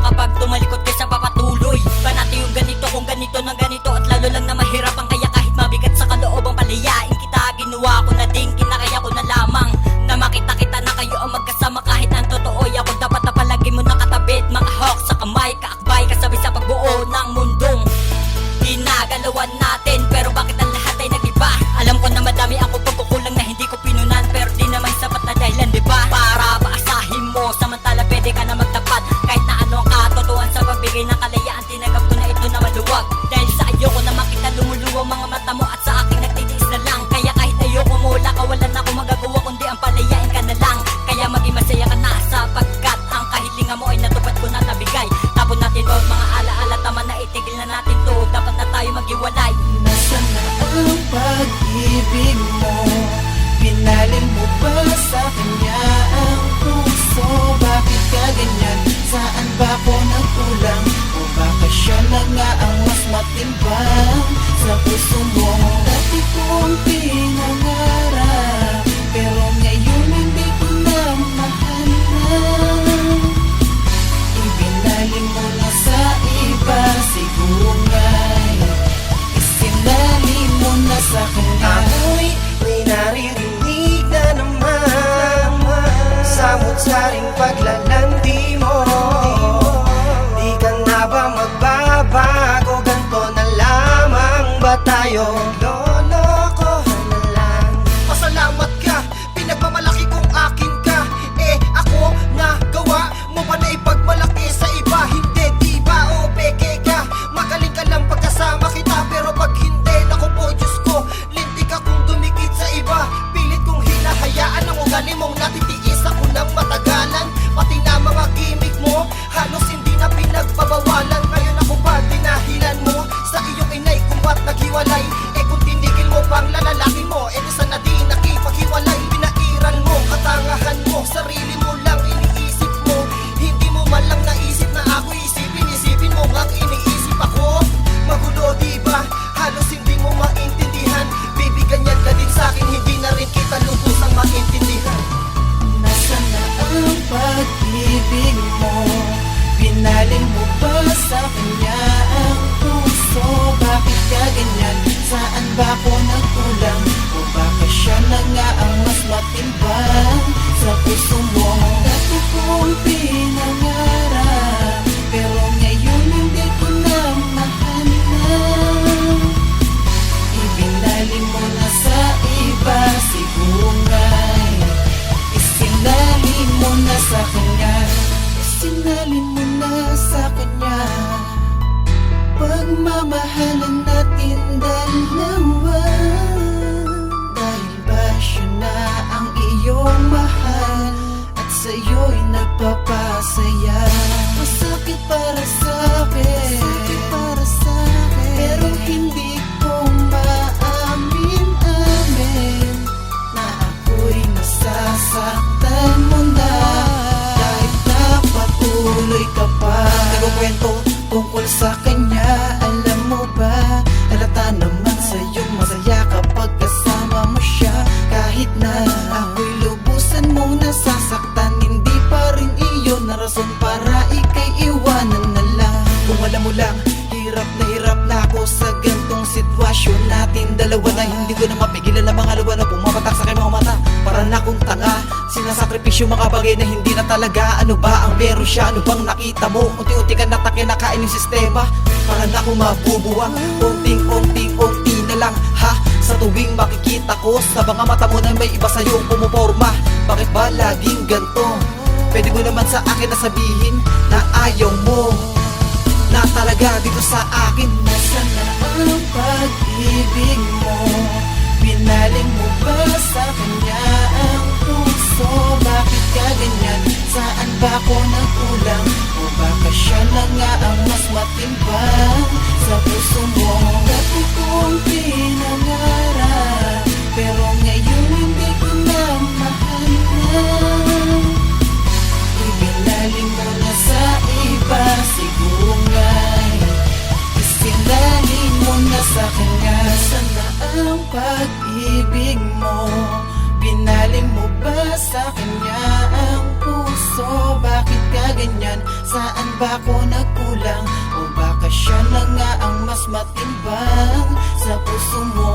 Kapag tumalikot ka sa papatuloy Panati yung ganito kung ganito ng ganito. Siya na nga ang mas matimbang Sa puso mo. Dati ko ang pinangarap. tayo oras para ikay iwanan na lang. Kung alam mo lang, hirap na hirap na ako sa gantong sitwasyon natin. Dalawa na hindi ko na mapigilan ang mga lawa na pumapatak sa kanyang mata. Para na akong tanga, sinasakripisyo mga bagay na hindi na talaga. Ano ba ang pero siya, ano bang nakita mo? Unti-unti ka natakin, nakain yung sistema. Para na akong mabubuwang, unting-unting-unti na lang Ha? Sa tuwing makikita ko sa mga mata mo na may iba sa'yong pumuporma. Bakit ba laging ganto? Pwede mo naman sa akin na sabihin Na ayaw mo Na talaga dito sa akin Nasaan na ang pag-ibig mo? Pinaling mo ba sa kanya ang puso? Bakit ka ganyan? Saan ba ako nang sa'kin nga Sana ang pag-ibig mo Binaling mo ba sa kanya ang puso? Bakit ka ganyan? Saan ba ako nagkulang? O baka siya na nga ang mas matimbang Sa puso mo